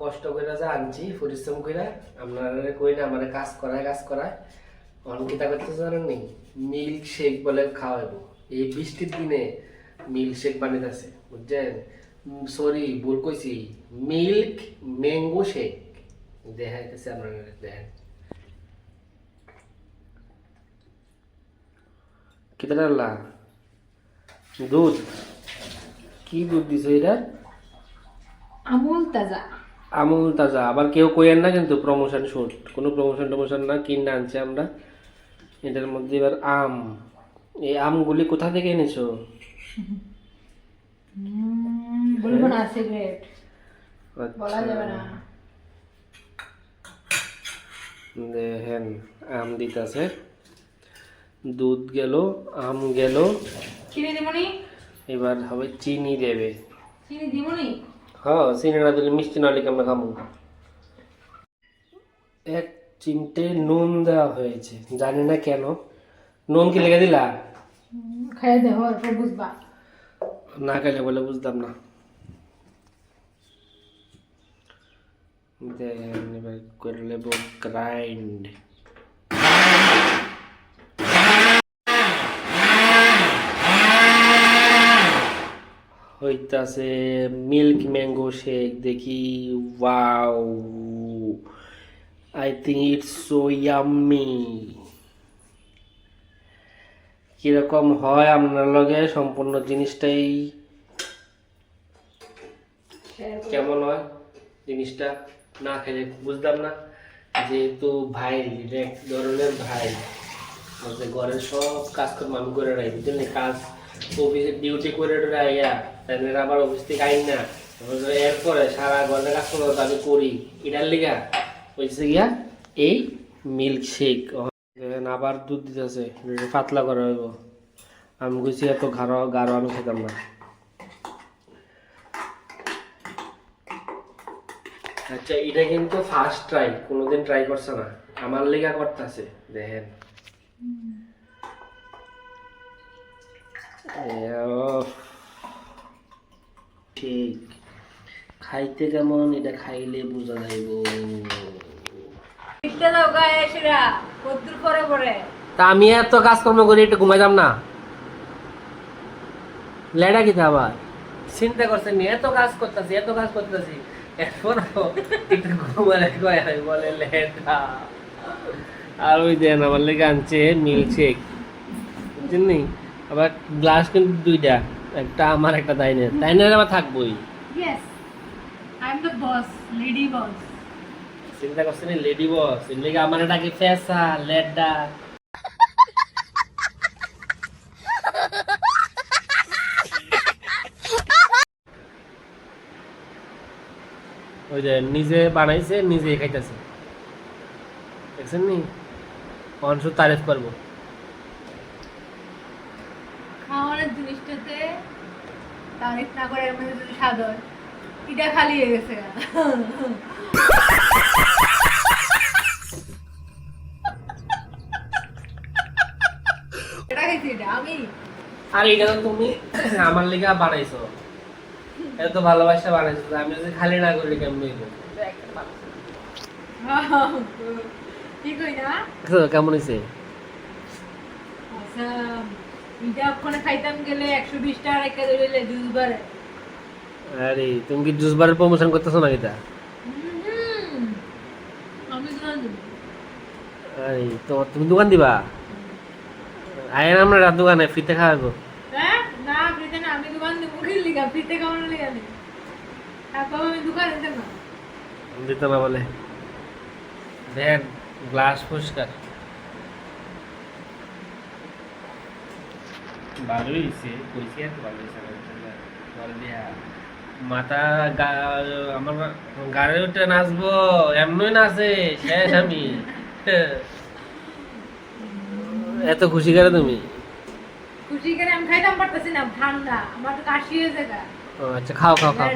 কষ্ট করে যা আনছি, পরিশ্রম করে আপনারা কই না, আমার কাজ করায় কাজ করায়। অনকিতা করতে জানেন নেই মিল্ক শেক বলে খাওয়াবো এই বৃষ্টির দিনে মিল্ক শেক বানাইতেছে, বুঝছেন? সরি ভুল কইছি। Milk mango shake. দেখাইতেছে আপনারা দেখেন। দুধ? কি দুধ দিছে এটা? আমুল তাজা। আমুল তাজা আবার কেউ কইয়েন না কিন্তু প্রমোশন শুট কোনো প্রমোশন টমোশন না কিনে আনছি আমরা। এটার মধ্যে এবার আম। এই আমগুলি কোথা থেকে এনেছো? উম, বলব না সিগারেট বলা যাবে না। দেখেন আম দিতেছে। দুধ গেল আম গেল। চিনি দিমনি? এবার হবে চিনি দেবে। চিনি দিমনি? হ্যাঁ চিনি না দিলে মিষ্টি না হলে আমরা খাব? এক চিমটে নুন দেওয়া হয়েছে জানি না কেন। নুন কি লেগে দিলা? খাইয়ে দেহ বুঝবা। না খেলে বলে বুঝতাম না। দেন এবার করে নেব গ্রাইন্ড হইতাছে মিল্ক ম্যাঙ্গো শেক দেখি wow I think it's so yummy কীরকম হয় আপনার লগে? সম্পূর্ণ জিনিসটাই কেমন হয় জিনিসটা? না খেলে বুঝতাম না। যেহেতু ভাই, এক ধরনের ভাই। ঘরের সব কাজকর্ম আমি করে রাখি, বুঝলেন? কাজ অফিসে ডিউটি করে আইয়া আবার অফিস থেকে আই না। এরপরে সারা তো আমি করি। এটার লিগা গিয়া এই মিল্ক শেক আবার দুধ পাতলা করা হইব। আমি এত আমি খেতাম না। আচ্ছা এটা কিন্তু ফার্স্ট ট্রাই কোনোদিন ট্রাই করছে না। আমার লেগা করতেছে, দেখেন। ঠিক। খাইতে কেমন? এটা খাইলে বোঝা যাইব। ইটটা দাও গায়ে সেরা কদ্দুর পরে পরে। তা আমি এত কাজকর্ম করি একটু ঘুমাইতাম না? লেডা কিতা আবার? চিন্তা করছেন নি, এত কাজ করতেছি এত কাজ করতেছি। এরপর একটু ঘুমালে কয় বলে লেডা। আর ওই দেন আমার লেগে আনছে মিল্ক শেক আবার গ্লাস কিন্তু দুইটা। একটা আমার একটা তাইনের তাইনের আবার থাকবোই। Yes I am the boss lady boss চিন্তা করছেন লেডি বস এর লেগে আমার এটাকে ফেসা লেডা ওই যে নিজে বানাইছে নিজে খাইতেছে। দেখছেন নি? অংশ তারিফ করব। খাওয়ানোর জিনিসটাতে তারিফ না করে যদি এটা খালি হয়ে গেছে। এটা খাইছি এটা আমি? আর এটা তো তুমি আমার লেগে বানাইছো। এত ভালোবাসা বানাইছো আমি যদি খালি না করি কেমন ঠিক হই না কেমন হয়েছে Awesome. এটা ওখানে খাইতাম গেলে একশো বিশ টাকা রেখে দিলে আরে তুমি কি জুস বারের প্রমোশন করতেছো না এটা? আমি দোকান দেবো। আরে তোমার তুমি দোকান দিবা? আয়েন আমরা রাত দোকানে ফ্রিতে খাওয়াবো। হ্যাঁ? না ফ্রিতে না আমি দোকান দেবো কি লিগা ফ্রিতে খাওয়ানোর লিগা নেই। তারপর আমি দোকান দিতে না। দিত না বলে। দেন গ্লাস পরিষ্কার। ভালোই হয়েছে কইছি আর ভালো হয়েছে মাথা আমার গাড়ি উঠে নাচবো এমনই নাচে শেষ আমি। এত খুশি করে তুমি? খুশি করে আমি খাইতাম পারতেছি না ঠান্ডা আমার তো কাশি হয়েছে গা। আচ্ছা খাও খাও খাও।